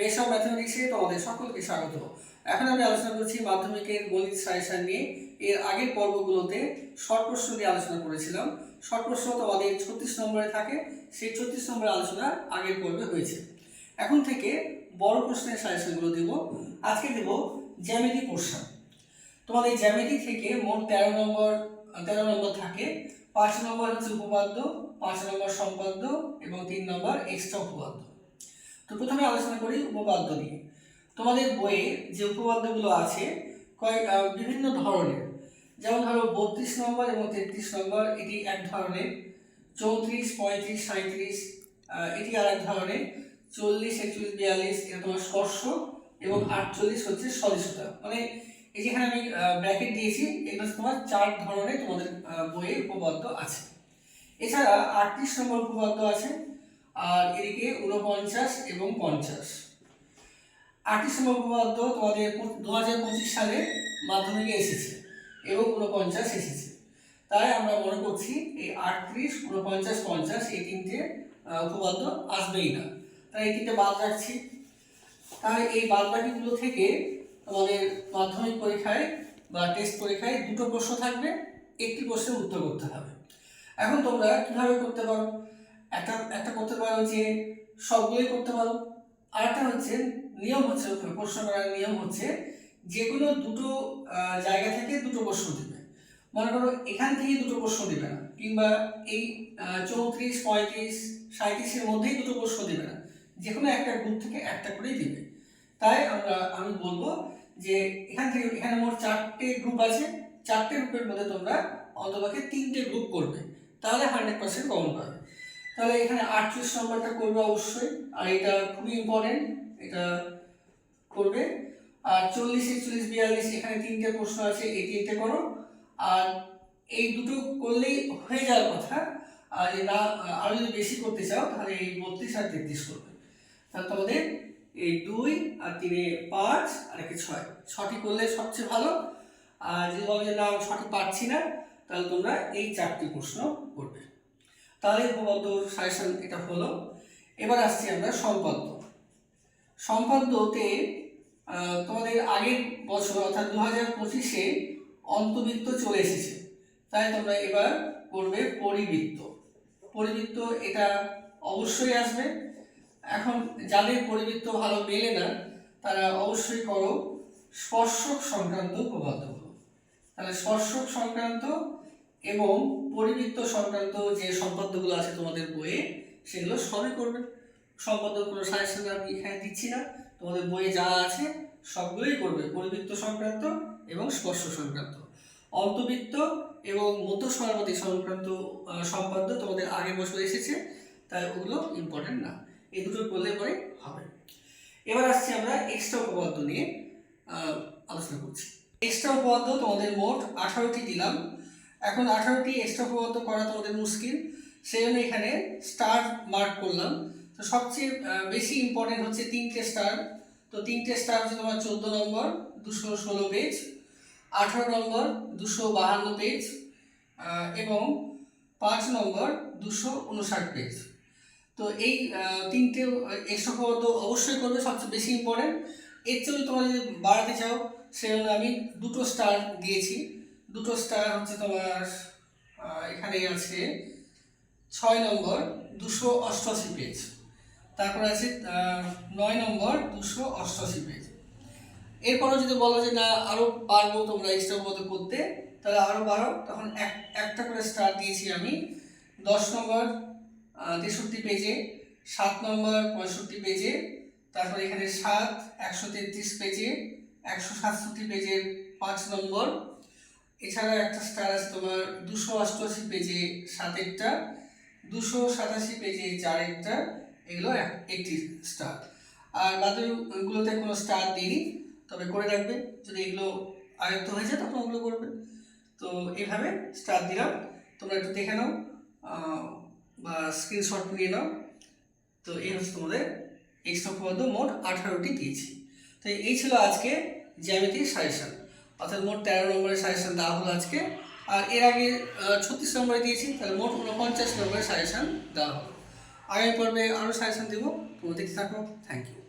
Base of ম্যাথমেটিক্সে তোমাদের সকলকে স্বাগত। এখন আমি আলোচনা করছি মাধ্যমিকের গণিত সাজেশন নিয়ে। এর আগের পর্বগুলোতে শর্ট প্রশ্ন নিয়ে আলোচনা করেছিলাম। শর্ট প্রশ্ন তোমাদের ছত্রিশ নম্বরে থাকে। সেই ছত্রিশ নম্বরের আলোচনা আগের পর্বে হয়েছে। এখন থেকে বড় প্রশ্নের সাজেশনগুলো দেব। আজকে দেব জ্যামিতি পোর্শন। তোমাদের জ্যামিতি থেকে মোট তেরো নম্বর তেরো নম্বর থাকে। পাঁচ নম্বর হচ্ছে উপপাদ্য, পাঁচ নম্বর সম্পাদ্য এবং তিন নম্বর এক্সট্রা উপপাদ্য। তো প্রথমে আলোচনা করি উপপাদ্য নিয়ে। তোমাদের বইয়ে যে উপপাদ্যগুলো আছে কয়েক বিভিন্ন ধরনের। যেমন ধরো বত্রিশ নম্বর এবং তেত্রিশ নম্বর এটি এক ধরনের। চৌত্রিশ পঁয়ত্রিশ সাঁত্রিশ এটি আর এক ধরনের। চল্লিশ একচল্লিশ বিয়াল্লিশ এটা তোমার স্পর্শ এবং আটচল্লিশ হচ্ছে সদস্যতা মানে এই যেখানে আমি ব্র্যাকেট দিয়েছি এগুলো তোমার চার ধরনের তোমাদের আহ, বইয়ে উপপাদ্য আছে। এছাড়া আটত্রিশ নম্বর উপপাদ্য আছে আর এদিকে ঊনপঞ্চাশ এবং পঞ্চাশ। নম্বর উপপাদ্য তোমাদের দু হাজার পঁচিশ সালে মাধ্যমিকে এসেছে এবং ঊনপঞ্চাশ এসেছে। তাই আমরা মনে করছি এই আটত্রিশ, ঊনপঞ্চাশ, পঞ্চাশ এই তিনটে উপপাদ্য আসবেই না। তাই এই তিনটে বাদ রাখছি। তাহলে এই বাদবাকিগুলো থেকে তোমাদের মাধ্যমিক পরীক্ষায় বা টেস্ট পরীক্ষায় দুটো প্রশ্ন থাকবে, একটি প্রশ্নের উত্তর করতে হবে। এখন তোমরা কীভাবে করতে পারো? একটা একটা করতে পারো যে সবগুলোই করতে পারো। আর একটা হচ্ছে নিয়ম হচ্ছে, প্রশ্ন করার নিয়ম হচ্ছে যে কোনো দুটো জায়গা থেকে দুটো প্রশ্ন দিবে। মনে করো এখান থেকেই দুটো প্রশ্ন দিবে না, কিংবা এই চৌত্রিশ, পঁয়ত্রিশ সাঁত্রিশের মধ্যেই দুটো প্রশ্ন দিবে না। যে কোনো একটা গ্রুপ থেকে একটা করেই দিবে। তাই আমরা, আমি বলব যে এখান থেকে, এখানে মোট চারটে গ্রুপ আছে। চারটে গ্রুপের মধ্যে তোমরা অন্তপক্ষে তিনটে গ্রুপ করবে। তাহলে হান্ড্রেড পার্সেন্ট কমন পাবে। তাহলে এখানে আটচল্লিশ নম্বরটা করবে অবশ্যই, আর এটা খুবই ইম্পর্টেন্ট এটা করবে। আর চল্লিশ, একচল্লিশ, বিয়াল্লিশ, এখানে তিনটে প্রশ্ন আছে, এই তিনটে করো। আর এই দুটো করলেই হয়ে যাওয়ার কথা, আর না আরও যদি বেশি করতে চাও, তাহলে এই বত্রিশ আর তেত্রিশ করবে। তাহলে তোমাদের এই দুই আর তিনে পাঁচ, আর একে ছয়। ছটি করলে সবচেয়ে ভালো। আর যদি বলো যে না, আমি সঠিক পারছি না, তাহলে তোমরা এই চারটি প্রশ্ন করবে। তাহলে উপপাদ্য সাজেশন এটা হলো। এবার আসছি আমরা সম্পাদ্য। সম্পাদ্যতে তোমাদের আগের বছর, অর্থাৎ দু হাজার পঁচিশে অন্তবৃত্ত চলে এসেছে। তাই তোমরা এবার করবে পরিবৃত্ত। পরিবৃত্ত এটা অবশ্যই আসবে। এখন যাদের পরিবৃত্ত ভালো মেলে না, তারা অবশ্যই করো স্পর্শক সংক্রান্ত উপপাদ্যগুলো। তাহলে স্পর্শক সংক্রান্ত এবং পরিবৃত্ত সংক্রান্ত যে সম্পাদ্যগুলো আছে তোমাদের বইয়ে, সেগুলো সবই করবে। সম্পাদ্য কোনো সাজেশন আমি এখানে দিচ্ছি না। তোমাদের বইয়ে যা আছে, সবগুলোই করবে। পরিবৃত্ত সংক্রান্ত এবং স্পর্শ সংক্রান্ত। অন্তবৃত্ত এবং মধ্য সমাপতি সংক্রান্ত সম্পাদ্য তোমাদের আগের বছর এসেছে, তাই ওগুলো ইম্পর্টেন্ট না। এই দুটো করলে পরে হবে। এবার আসছি আমরা এক্সট্রা উপপাদ্য নিয়ে আলোচনা করছি। এক্সট্রা উপপাদ্য তোমাদের মোট আঠারোটি দিলাম। এখন আঠারোটি এক্সট্রা উপপাদ্য করা তোমাদের মুশকিল। সেই জন্য এখানে স্টার মার্ক করলাম। তো সবচেয়ে বেশি ইম্পর্টেন্ট হচ্ছে তিনটে স্টার তো তিনটে স্টার হচ্ছে তোমার চোদ্দ নম্বর, দুশো ষোলো পেজ আঠারো নম্বর, দুশো বাহান্ন পেজ এবং পাঁচ নম্বর, দুশো উনষাট পেজ তো এই তিনটে এক্সট্রা উপপাদ্য অবশ্যই করবে, সবচেয়ে বেশি ইম্পর্টেন্ট এর জন্য তোমরা যদি বাড়াতে চাও সেজন্য আমি দুটো স্টার দিয়েছি। দুটো স্টার হচ্ছে তোমার আহ, এখানে আছে। ছয় নম্বর দুশো অষ্টআশি পেজ তারপর আছে নয় নম্বর দুশো অষ্টআশি পেজ এরপরও যদি বলো যে না আরও পারব তোমরা এক্সট্রা মতো করতে তাহলে আরও বারো তখন এক একটা করে স্টার দিয়েছি আমি। দশ নম্বর তেষট্টি পেজে সাত নম্বর পঁয়ষট্টি পেজে তারপর এখানে সাত একশো তেত্রিশ পেজে একশো সাতষট্টি পেজের পাঁচ নম্বর এছাড়া একটা স্টার আছে তোমার দুশো অষ্টআশি পেজে সাতেরটা, দুশো সাতাশি পেজে চারেরটা, এগুলো একটি স্টার আর বাকিগুলোতে কোনো স্টার দিইনি তবে করে রাখবে, যদি এগুলো আয়ত্ত হয়ে যায় তখন ওগুলো করবে। তো এইভাবে স্টার দিলাম, তোমরা একটু দেখে নাও বা স্ক্রিনশট নিয়ে নাও। তো এই হচ্ছে তোমাদের এক্সট্রা উপপাদ্য মোট আঠারোটি দিয়েছি তো এই ছিল আজকে জ্যামিতিক সাজেশন অর্থাৎ মোট তেরো নম্বরের সাজেশান দেওয়া হলো আজকে। আর এর আগে ছত্রিশ নম্বরে দিয়েছি, তাহলে মোট উনপঞ্চাশ নম্বরের সাজেশান দেওয়া হলো। আগামী পর্বে আরও সাজেশান দেবো। তোমরা দেখতে থাকো। Thank you